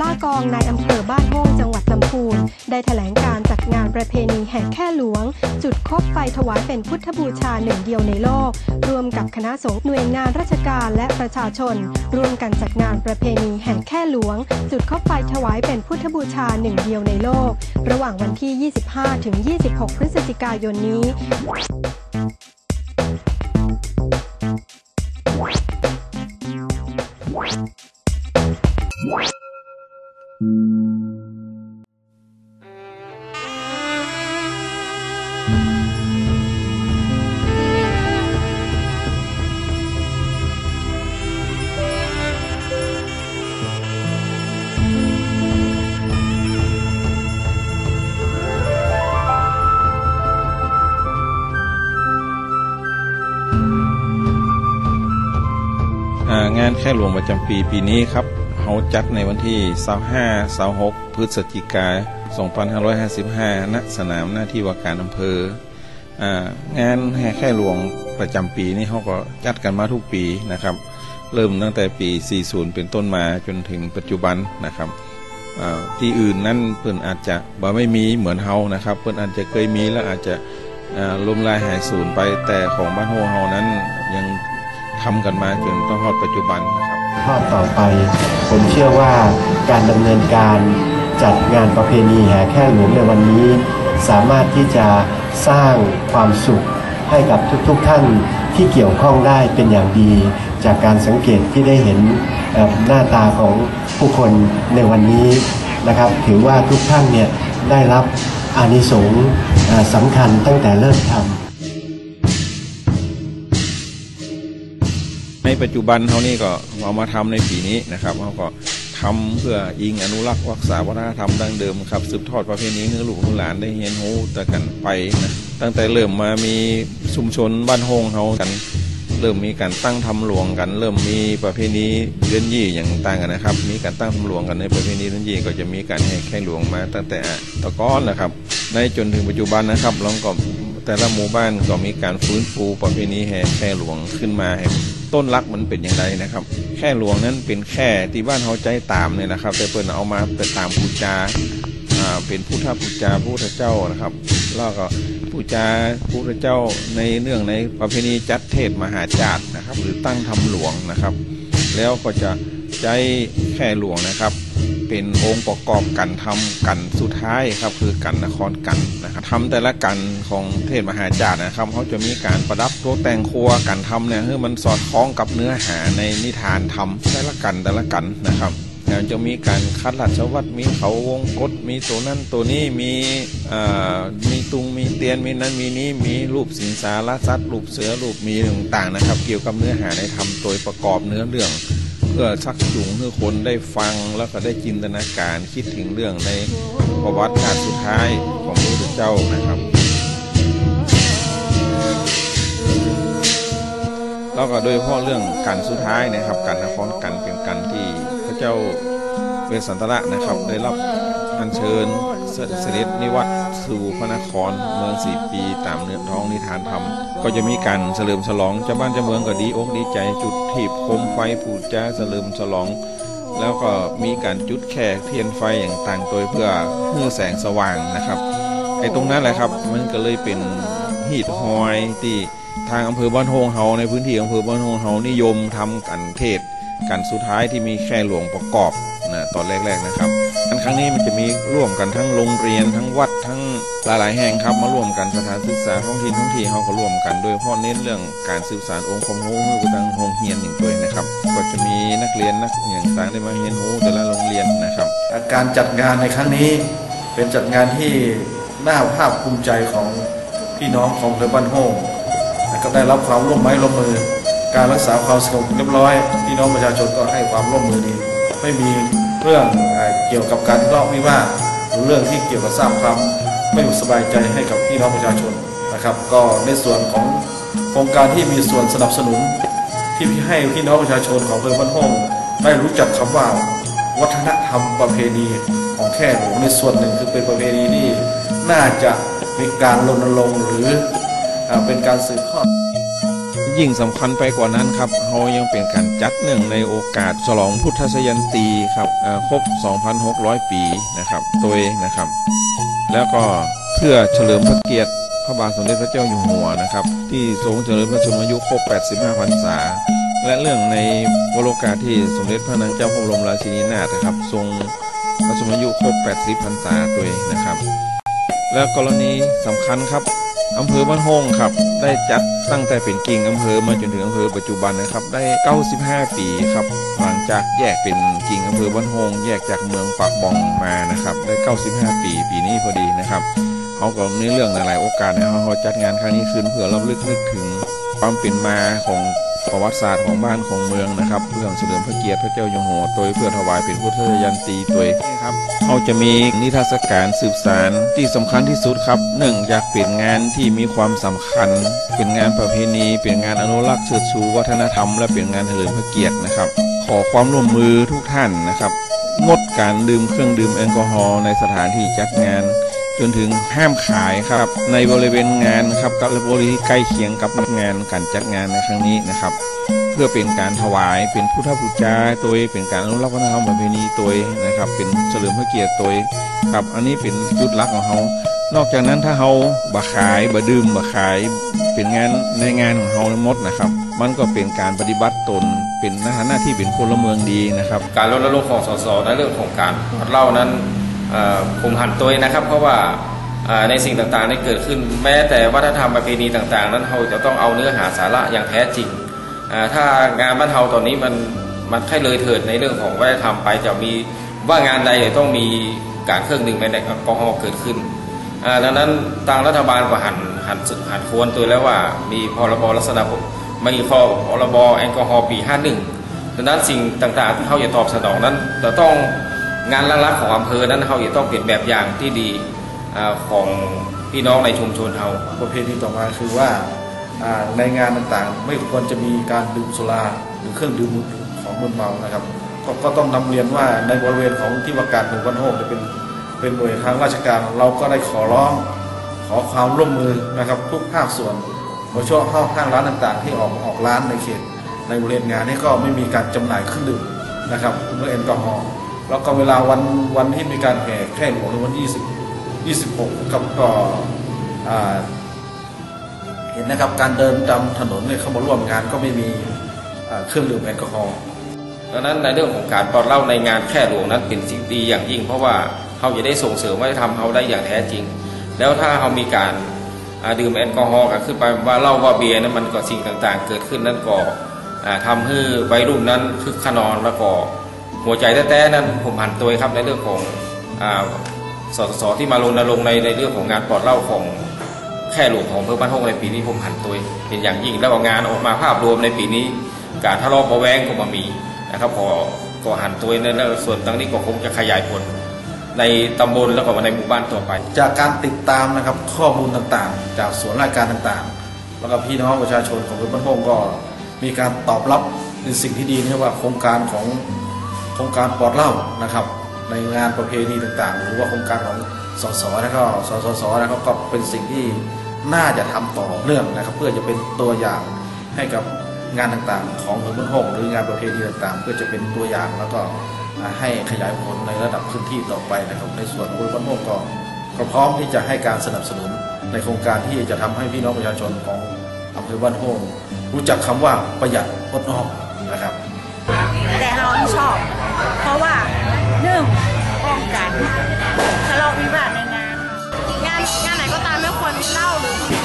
ลากองนายอำเภอบ้านโฮ่งจังหวัดลำพูนได้แถลงการจัดงานประเพณีแห่แค่หลวง จุดคบไฟถวายเป็นพุทธบูชาหนึ่งเดียวในโลก ร่วมกับคณะสงฆ์หน่วยงานราชการและประชาชน ร่วมกันจัดงานประเพณีแห่แค่หลวง จุดคบไฟถวายเป็นพุทธบูชาหนึ่งเดียวในโลก ระหว่างวันที่ 25 ถึง 26 พฤศจิกายนนี้ งานแค่หลวงประจำปีปีนี้ครับเขาจัดในวันที่25 26พฤศจิกายน2555 ณ สนามหน้าที่ว่าการอำเภอ งานแห่แค่หลวงประจำปีนี้เขาก็จัดกันมาทุกปีนะครับ เริ่มตั้งแต่ปี 40 เป็นต้นมาจนถึงปัจจุบันนะครับที่อื่นนั่นเพิ่นอาจจะบ่ไม่มีเหมือนเฮานะครับเพิ่นอาจจะเคยมีแล้วอาจจะล้มลายหายสูญไปแต่ของบ้านโฮเฮานั้นยัง ทำกันมาจนต้องฮอดปัจจุบันนะครับทอดต่อไป ผมเชื่อว่าการดำเนินการจัดงานประเพณีแห่แค่หลวงในวันนี้ สามารถที่จะสร้างความสุขให้กับทุกๆท่านที่เกี่ยวข้องได้เป็นอย่างดี จากการสังเกตที่ได้เห็นหน้าตาของผู้คนในวันนี้นะครับ ถือว่าทุกท่านเนี่ยได้รับอานิสงส์สำคัญตั้งแต่เริ่มทำ ในปัจจุบันเขานี่ก็เอามาทำในปีนี้นะครับเขาก็ทำเพื่ออิงอนุรักษ์รักษาวัฒนธรรมดั้งเดิมครับสืบทอดประเพณีให้ลูกหลานได้เรียนรู้แต่กันไปนะตั้งแต่เริ่มมามีชุมชนบ้านโฮงเขากันเริ่มมีการตั้งทำหลวงกัน เริ่มมีประเพณีเดือนยี่อย่างต่างกันนะครับ มีการตั้งทำหลวงกันในประเพณีเดือนยี่ก็จะมีการแห่แค่หลวงมาตั้งแต่ตะก้อนนะครับ ในจนถึงปัจจุบันนะครับเราก็แต่ละหมู่บ้านก็มีการฟื้นฟูประเพณีแห่แค่หลวงขึ้นมาให้ ต้นรักมันเป็นอย่างไรนะครับ แค่หลวงนั้นเป็นแค่ที่บ้านเขาใจตามเนี่ยนะครับ แต่เปิดเอามาเป็นตามปูจาอ่าเป็นพุทธปูจาพระพุทธเจ้านะครับ แล้วก็ปูจาพระพุทธเจ้าในเรื่องในประเพณีจัดเทศมหาจารย์นะครับ หรือตั้งทำหลวงนะครับ แล้วก็จะใจแค่หลวงนะครับ เป็นองค์ประกอบกันทำกันสุดท้ายครับคือกันนครกันนะครับทำแต่ละกันของเทศมหาจารย์นะครับเขาจะมีการประดับตัวแต่งครัวกันทำเนี่ยให้มันสอดคล้องกับเนื้อหาในนิทานทำแต่ละกันแต่ละกันนะครับแล้วจะมีการคัดลัดชวัดมีเขาวงกฏมีตัวนั่นตัวนี้มีอ่ามีตุงมีเตียนมีนั้นมีนี้มีรูปสิงสารสัตว์รูปเสือรูปมีต่างๆนะครับ เกี่ยวกับเนื้อหาในธรรมโดยประกอบเนื้อเรื่อง พื่อชักจูงให้คนได้ฟังแล้วก็ได้จินตนาการคิดถึงเรื่องในประวัติศาตร์สุดท้ายของพระพุทธเจ้านะครับแล้วก็โดยพาะเรื่องการสุดท้ายนะครับการนครกันเป็นการที่พระเจ้าเวสสันตระนะครับ ได้รับอัญเชิญเสเสด็จนิวัต สู่พระนครเมืองสี่ปีตามเนื้อท้องนิทานธรรม ก็จะมีการเฉลิมฉลองเจ้าบ้านเจ้าเมืองก็ดีอกดีใจจุดถีบโคมไฟปูดจ้าเฉลิมฉลอง แล้วก็มีการจุดแขกเทียนไฟอย่างต่างโดยเพื่อเพื่อแสงสว่างนะครับไอ้ตรงนั้นแหละครับ มันก็เลยเป็นหีดหอยที่ทางอำเภอบ้านโฮงเฮาในพื้นที่อำเภอบ้านโฮงเฮานิยมทำกันเทศกันสุดท้ายที่มีแค่หลวงประกอบนะตอนแรกๆนะครับอันครั้งนี้มันจะมีร่วมกันทั้งโรงเรียนทั้งวัด หลายๆแห่งครับมาร่วมกันสถานศึกษาท้องถิ่นท้องที่เขาก็ร่วมกัน โดยเฉพาะเน้นเรื่องการสื่อสารองค์ความรู้มือกับทางโรงเรียนอย่างตัวนะครับ ก็จะมีนักเรียนนักอย่างต่างได้มาเรียนรู้แต่ละโรงเรียนนะครับการจัดงานในครั้งนี้เป็นจัดงานที่น่าภาคภูมิใจของพี่น้องของอำเภอบ้านโฮงก็ได้รับความร่วมไม้ร่วมมือ การรักษาความสงบเรียบร้อย พี่น้องประชาชนก็ให้ความร่วมมือดี ไม่มีเรื่องเอ่อเกี่ยวกับการทะเลาะวิวาทหรือเรื่องที่เกี่ยวกับสร้างความ ไม่สบายใจให้กับพี่น้องประชาชนนะครับ ก็ในส่วนของโครงการที่มีส่วนสนับสนุน ที่ให้พี่น้องประชาชนของอำเภอบ้านโฮงได้รู้จักคำว่าวัฒนธรรมประเพณีของแค่หลวงในส่วนหนึ่งคือเป็นประเพณีที่น่าจะมีการรณรงค์หรือเป็นการสืบทอดยิ่งสำคัญไปกว่านั้นครับเรายังเป็นการจัดเนื่งในโอกาสฉลองพุทธศยันตีครับเอ่อครบ 2,600 ปีนะครับ โดยนะครับ แล้วก็เพื่อเฉลิมพระเกียรติพระบาทสมเด็จพระเจ้าอยู่หัวนะครับ ที่ทรงเฉลิมพระชนมายุครบ 85 พรรษา และเรื่องในวโรกาสที่สมเด็จพระนางเจ้าพระบรมราชินีนาถนะครับ ทรงพระชนมายุครบ 80 พรรษาด้วยนะครับ และกรณีสำคัญครับ อำเภอบ้านโฮงครับ ได้จัดตั้งแต่เป็นกิ่งอำเภอมาจนถึงอำเภอปัจจุบันนะครับ ได้ 95 ปีครับ หลังจากแยกเป็นกิ่งอำเภอบ้านโฮงแยกจากเมืองปากบองมานะครับ ได้ 95 ปีปีนี้พอดีนะครับเขาก็ในเรื่องหลายๆโอกาสนะเขาจัดงานครั้งนี้ขึ้นเพื่อรำลึกนึกถึงความเป็นมาของ ประวัติศาสตร์ของบ้านของเมืองนะครับเรื่องเฉลิมพระเกียรติพระเจ้าอยู่หัวโดยเพื่อถวายเป็นพุทธยันตีตัวนี่ครับเขาจะมีนิทรรศการสืบสารที่สำคัญที่สุดครับหนึ่งอยากเป็นงานที่มีความสำคัญ เป็นงานประเพณี เป็นงานอนุรักษ์เชิดชูวัฒนธรรม และเป็นงานเฉลิมพระเกียรตินะครับ ขอความร่วมมือทุกท่านนะครับงดการดื่มเครื่องดื่มแอลกอฮอล์ในสถานที่จัดงาน จนถึงห้ามขายครับ ในบริเวณงานครับกับบริเวณใกล้เคียงกับงานการจัดงานในครั้งนี้นะครับ เพื่อเป็นการถวายเป็นพุทธบูชาตัวเป็นการอนุรักษ์วัฒนธรรมประเพณีตัวนะครับ เป็นเฉลิมพระเกียรติตัวครับ อันนี้เป็นจุดลักของเขานอกจากนั้นถ้าเขาบะขายบะดื่มบะขาย เป็นงานในงานของเขาหมดนะครับ มันก็เป็นการปฏิบัติตนเป็นหน้าที่เป็นพลเมืองดีนะครับ การรณรงค์ของสสในเรื่องของการเล้านั้น ผมหันตัวเองนะครับ เพราะว่าในสิ่งต่างๆที่เกิดขึ้น แม้แต่วัฒนธรรมประเพณีต่างๆ นั้นเราจะต้องเอาเนื้อหาสาระอย่างแท้จริง ถ้างานบ้านเฮาตอนนี้มันมันแค่เลยเถิดในเรื่องของวัฒนธรรมไปจะมีว่างานใดต้องมีการเครื่องดื่มแอลกอฮอล์เกิดขึ้นดังนั้นทางรัฐบาลก็หันหันสุดหันควรตัวแล้วว่ามีพรบลักษณะไม่มีพรบแอลกอฮอล์ปี 51ดังนั้นสิ่งต่างๆที่เขาจะตอบสนองนั้นจะต้อง งานลักๆของอำเภอนั้นเขาจะต้องเป็นแบบอย่างที่ดีอของพี่น้องในชุมชนเขาประเพณีต่อมาคือว่าในงานต่างๆ ไม่ควรจะมีการดื่มสุราหรือเครื่องดื่มของมึนเมานะครับกก็ต้องนำเรียนว่าในบริเวณของที่ว่าการหมู่บ้านโฮมเนี่ยเป็นเป็นหน่วยทางราชการเราก็ได้ขอร้องขอความร่วมมือนะครับทุกภาคส่วนโดยเฉพาะห้างร้านต่างๆ ที่ออกออกร้านในเขต ในบริเวณงานนี่ก็ไม่มีการจำหน่ายเครื่องดื่มนะครับเมื่อแอลกอฮอล์ แล้วก็เวลาวันวันที่มีการแห่แค่หลวงในวันที่20 26ครับก็เห็นนะครับการเดินตามถนนเนี่ยเข้ามาร่วมงานก็ไม่มีเครื่องดื่มแอลกอฮอล์ดังนั้นในเรื่องของการปลดเล้าในงานแค่หลวงนั้นเป็นสิ่งดีอย่างยิ่ง เพราะว่าเขาจะได้ส่งเสริมวัฒนธรรมเขาได้อย่างแท้จริง แล้วถ้าเขามีการดื่มแอลกอฮอล์กันขึ้นไปว่าเหล้าว่าเบียร์นั้นมันก็สิ่งต่างๆ เกิดขึ้นนั้นก็อ่าทำให้วัยรุ่นนั้นคึกขนองแล้วก็ หัวใจแท้ๆนั้นผมหันตัวครับในเรื่องของอสสที่มาลงนรงค์ในในเรื่องของงานปลอดเหล้าของแค่หลวงของเพื่อบ้านห้องในปีนี้ผมหันตัวเป็นอย่างยิ่งแล้วก็งานออกมาภาพรวมในปีนี้ การทะเลาะเบาะแวงก็มามีนะครับพอก็หันตัวในส่วนตรงนี้ก็คงจะขยายผลในตำบลแล้วก็ในหมู่บ้านต่อไป จากการติดตามนะครับข้อมูลต่างๆ จากส่วนราชการต่างๆ แล้วก็พี่น้องประชาชนของเพื้นบ้านโฮงก็มีการตอบรับในสิ่งที่ดีนะว่าโครงการของ โครงการปลอดเหล้านะครับ ในงานประเพณีต่างๆ หรือว่าโครงการของสสแล้วก็สสสนะครับก็เป็นสิ่งที่น่าจะทำต่อเนื่องนะครับ เพื่อจะเป็นตัวอย่างให้กับงานต่างๆ ของพื้นบ้านโฮงหรืองานประเพณีต่างๆ เพื่อจะเป็นตัวอย่างแล้วก็ให้ขยายผลในระดับพื้นที่ต่อไปนะครับในส่วนของพื้นบ้านโฮงก็ก็พร้อมที่จะให้การสนับสนุนในโครงการที่จะทำให้พี่น้องประชาชนของอำเภอบ้านโฮงรู้จักคำว่าประหยัดอดออมนะครับ แต่เราไม่ชอบ หนึ่งป้องกันทะเลาะวิวาทในงาน งานงานไหนก็ตามไม่ควรมีเหล้าหรือ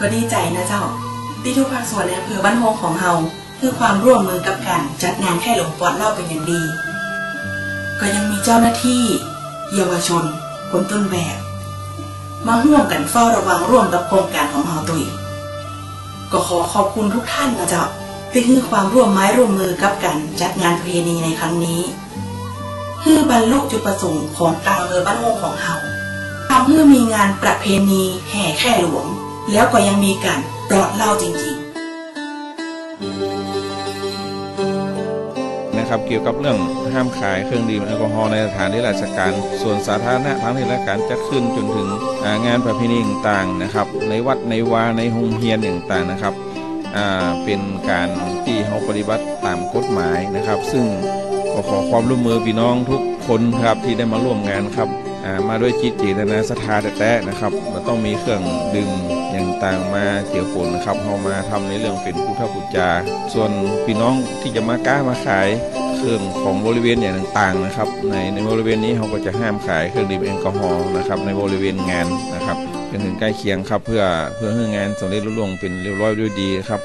ก็ดีใจนะเจ้า ที่ทุกภาคส่วนในอำเภอบ้านโฮงของเฮาคือความร่วมมือกับการจัดงานแค่หลวงปอดเล่าเป็นอย่างดี ก็ยังมีเจ้าหน้าที่ เยาวชนคนต้นแบบ มาร่วมกันเฝ้าระวังร่วมกับโครงการของเฮาตัวอีกก็ขอขอบคุณทุกท่านนะเจ้าที่ให้ความร่วมไม้ร่วมมือกับการจัดงานประเพณีในครั้งนี้เพื่อบรรลุจุดประสงค์ของการอำเภอบ้านโฮงของเฮาทำเพื่อมีงานประเพณีแห่แค่หลวง แล้วก็ยังมีการปลอดเหล่าจริงๆ นะครับเกี่ยวกับเรื่องห้ามขายเครื่องดื่มแอลกอฮอล์ในสถานที่ราชการ ส่วนสาธารณะทั้งที่ราชการจัดขึ้นจนถึงงานประเพณีต่างๆนะครับ ในวัดในวาในโรงเรียนต่างๆนะครับเป็นการที่เขาปฏิบัติตามกฎหมายนะครับ ซึ่งก็ขอความร่วมมือพี่น้องทุกคนครับที่ได้มาร่วมงานครับ มาด้วยจิตเจตนาศรัทธาแท้ๆนะครับมันต้องมีเครื่องดื่มอย่างต่างมาเกี่ยวผลนะครับเขามาทำในเรื่องเป็นพุทธบูชาส่วนพี่น้องที่จะมาก้ามาขายเครื่องของบริเวณอย่างต่างๆนะครับ ในในบริเวณนี้เขาก็จะห้ามขายเครื่องดื่มแอลกอฮอล์นะครับในบริเวณงานนะครับจนถึงใกล้เคียงครับเพื่อเพื่อให้งานสำเร็จรุ่งเป็นเรียบร้อยด้วยดีครับ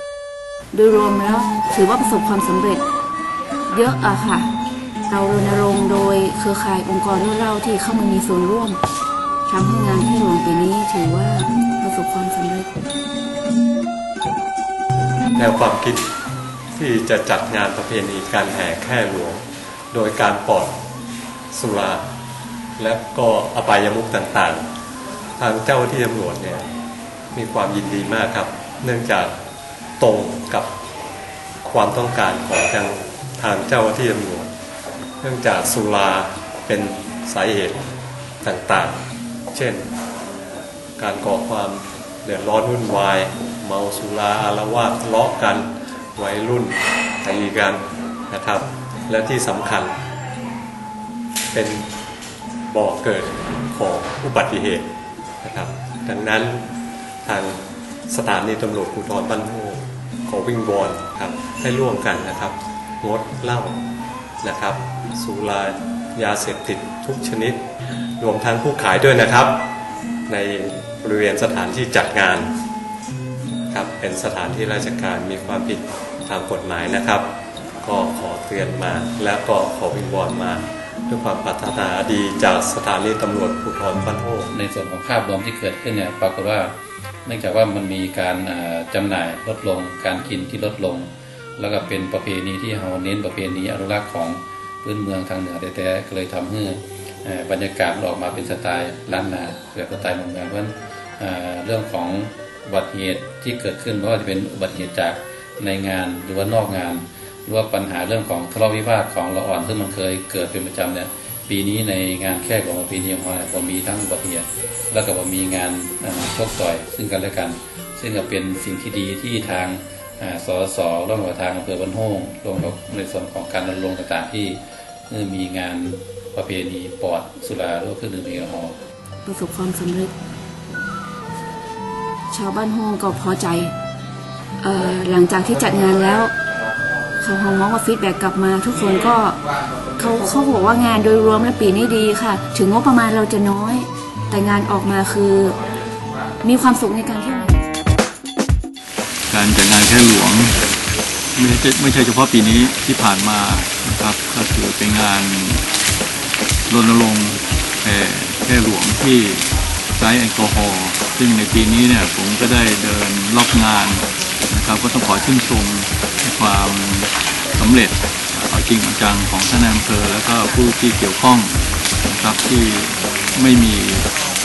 โดยรวมแล้วถือว่าประสบความสำเร็จเยอะอะค่ะ เรารณรงค์โดยเครือข่ายองค์กรรุ่นเล่าที่เข้ามามีส่วนร่วมทำให้งานที่หลวงปีนี้ถือว่าประสบความสำเร็จ แนวความคิดที่จะจัดงานประเพณีการแห่แค่หลวง โดยการปลอดสุราและก็อบายมุขต่างๆ ทางเจ้าหน้าที่ตำรวจเนี่ยมีความยินดีมากครับ เนื่องจากตรงกับความต้องการของทางทางเจ้าหน้าที่ตำรวจ เนื่องจากสุราเป็นสาเหตุต่างๆ เช่น การก่อความเดือดร้อนวุ่นวาย เมาสุราอารวาสทะเลาะกันวัยรุ่นตีกันนะครับ และที่สำคัญ เป็นบ่อเกิดของอุบัติเหตุนะครับ ดังนั้นทางสถานีตำรวจภูธรบ้านโพขอวิงวอนครับให้ร่วมกันนะครับ งดเหล้า นะครับ สุรายาเสพติดทุกชนิด รวมทั้งผู้ขายด้วยนะครับ ในบริเวณสถานที่จัดงานครับเป็นสถานที่ราชการมีความผิดทางกฎหมายนะครับ ก็ขอเตือนมาและก็ขอวิงวอนมาด้วยความปรารถนาดีจากสถานีตำรวจภูธรบ้านโพในส่วนของภาพรวมที่เกิดขึ้นเนี่ยปรากฏว่าเนื่องจากว่ามันมีการจำหน่ายลดลง การกินที่ลดลง แล้วก็เป็นประเพณีที่เราเน้นประเพณีอนุรักษ์ของพื้นเมืองทางเหนือแต่แต่ก็เลยทำให้บรรยากาศออกมาเป็นสไตล์ล้านนาแบบสไตล์เมืองเมืองเพราะฉะนั้นเรื่องของอุบัติเหตุที่เกิดขึ้นไม่ว่าจะเป็นอุบัติเหตุจากในงานหรือว่านอกงาน หรือว่าปัญหาเรื่องของทะเลาะวิวาทของละอ่อนซึ่งมันเคยเกิดเป็นประจำเนี่ยปีนี้ในงานแค่ของปีนี้ของเราเนี่ยผมมีทั้งอุบัติเหตุแล้วก็มมีงานชกต่อยซึ่งกันและกัน ซึ่งก็เป็นสิ่งที่ดีที่ทาง สสร่วมกับทางอำเภอบ้านโฮงรวมกับในส่วนของการรณรงค์ต่างๆที่เมื่อมีงานประเพณีปอดสุราหรือเครื่องดื่มแอลกอฮอล์ประสบความสำเร็จ ชาวบ้านโฮงก็พอใจออหลังจากที่จัดงานแล้วเขาฮองมองว่าฟีดแบ็กกลับมา ทุกคนก็เขาเขาบอกว่างานโดยรวมและปีนี้ดีค่ะ ถึงงบประมาณเราจะน้อย แต่งานออกมาคือมีความสุขในการเที่ยว แค่หลวงไม่ใช่ไม่ใช่เฉพาะปีนี้ที่ผ่านมานะครับ ก็ถือเป็นงานรณรงค์แห่แค่หลวงที่ใช้แอลกอฮอล์ซึ่งในปีนี้เนี่ยผมก็ได้เดินรอบงานนะครับ ก็ต้องขอชื่นชมในความสำเร็จเอาจริงเอาจังของท่านนายอำเภอแล้วก็ผู้ที่เกี่ยวข้องนะครับที่ไม่มี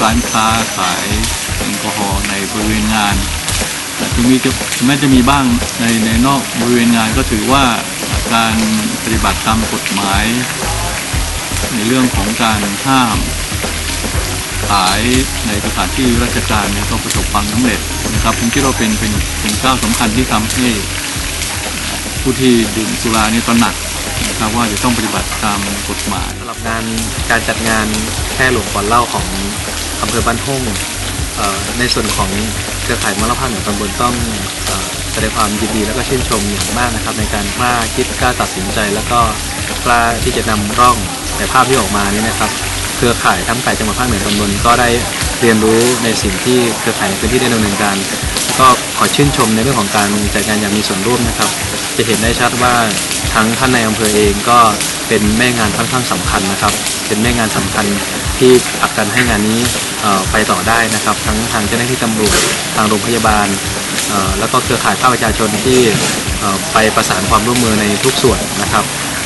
ร้านค้าขายแอลกอฮอล์ในบริเวณงาน ถึงมีจะแม้จะมีบ้างในในนอกบริเวณงานก็ถือว่าการปฏิบัติตามกฎหมาย ในเรื่องของการห้ามขายในสถานที่ราชการเนี่ยก็ประสบความสำเร็จนะครับผมคิดว่าเป็นเป็นเป็นก้าวสำคัญที่ทำให้ผู้ที่ดื่มสุราเนี่ยตระหนักนะครับว่าจะต้องปฏิบัติตามกฎหมายสำหรับงานการจัดงานแค่หลวงก่อนเล่าของอำเภอบ้านทุ่ง ในส่วนของเครือข่ายมรภาพเหนือตำบลต้องแสดงความยินดีและก็ชื่นชมอย่างมากนะครับ ในการกล้าคิดกล้าตัดสินใจ แล้วก็กล้าที่จะนำร่องในภาพที่ออกมานี้นะครับ เครือข่ายทั้งข่ายจังหวัดภาคเหนือตำบลก็ได้เรียนรู้ในสิ่งที่เครือข่ายในพื้นที่ได้ดำเนินการ ก็ขอชื่นชมในเรื่องของการจัดงานอย่างมีส่วนร่วมนะครับ จะเห็นได้ชัดว่าทั้งท่านในอำเภอเองก็ เป็นแม่งานค่อนข้างสำคัญนะครับ เป็นแม่งานสำคัญที่ผลักดันให้งานนี้ไปต่อได้นะครับ ทั้งทางเจ้าหน้าที่ตำรวจทางโรงพยาบาล แล้วก็เครือข่ายภาคประชาชนที่ไปประสานความร่วมมือในทุกส่วนนะครับ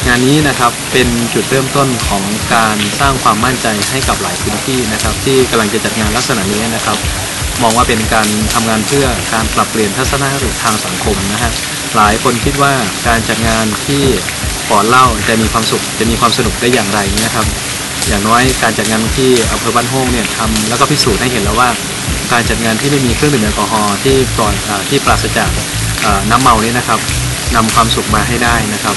งานนี้นะครับเป็นจุดเริ่มต้นของการสร้างความมั่นใจให้กับหลายพื้นที่นะครับ ที่กำลังจะจัดงานลักษณะนี้นะครับมองว่าเป็นการทำงานเพื่อการปรับเปลี่ยนทัศนคติทางสังคมนะฮะหลายคนคิดว่าการจัดงานที่ ปอดเล้าจะมีความสุขจะมีความสนุกได้อย่างไรนะครับ อย่างน้อยการจัดงานที่อำเภอบ้านโฮงเนี่ยทำแล้วก็พิสูจน์ให้เห็นแล้วว่า การจัดงานที่ไม่มีเครื่องดื่มแอลกอฮอล์ที่ปลอดอ่าที่ปราศจากน้ำเมานี่นะครับนำความสุขมาให้ได้นะครับ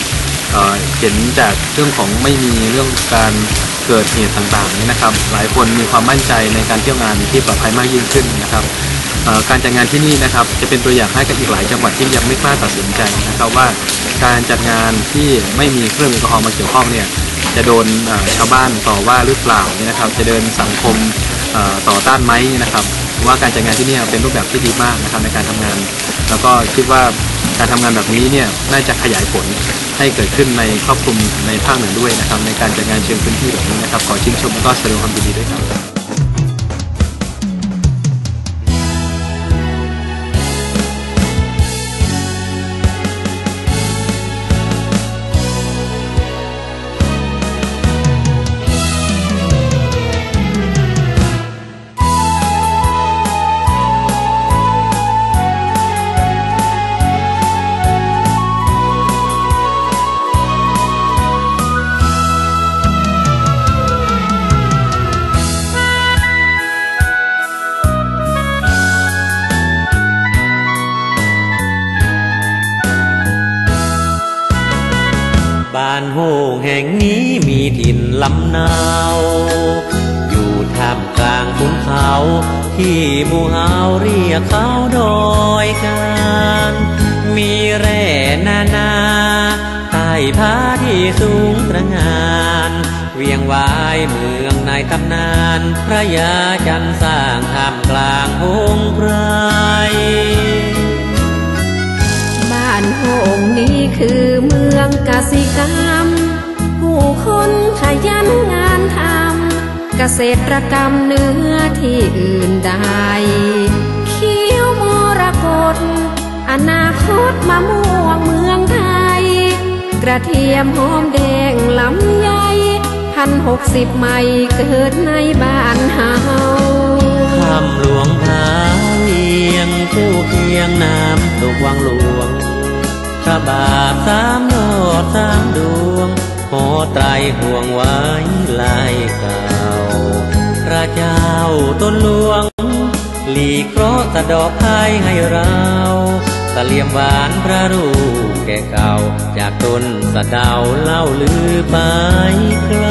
เออเห็นจากเรื่องของไม่มีเรื่องการเกิดเหตุต่างๆนี่นะครับ หลายคนมีความมั่นใจในการเที่ยวงานที่ปลอดภัยมากยิ่งขึ้นนะครับ การจัดงานที่นี่นะครับจะเป็นตัวอย่างให้กับอีกหลายจังหวัดที่ยังไม่กล้าตัดสินใจนะครับว่าการจัดงานที่ไม่มีเครื่องแอลกอฮอล์มาเกี่ยวข้องเนี่ยจะโดนชาวบ้านต่อว่าหรือเปล่านี่นะครับ จะเดินสังคมต่อต้านไหมนะครับว่าการจัดงานที่นี่เป็นรูปแบบที่ดีมากนะครับในการทำงาน แล้วก็คิดว่าการทำงานแบบนี้เนี่ยน่าจะขยายผลให้เกิดขึ้นในครอบคลุมในภาคเหนือด้วยนะครับในการจัดงานเชิงพื้นที่แบบนี้นะครับขอชื่นชมและก็แสดงความยินดีด้วยครับ ยเขาดอยการมีแร่นานาใต้ผาที่สูงตระหงาน เวียงวายเมืองในตำนาน พระยาจันทร์สร้างท่ามกลางหงส์ไพรบ้านโฮงนี้คือเมืองกสิกรรม ผู้คนขยันงานทำเกษตรกรรมเนื้อที่อื่นใด อนาคตมะม่วงเมืองไทย กระเทียมหอมแดงลำไยพันหกสิบไม่เกิดในบ้านเฮาคำหลวงพาเวียงคู่เคียงน้ำตกวังหลวงพระบาทสามยอดสามดวงหอไตรห่วงไว้ลายเก่าพระเจ้าต้นหลวง หลีกเคราะห์สะดอกภัยให้เรา ตะเลียมหวานพระรูปแก่เก่า จากต้นสะดาวเล่าลือไปไกล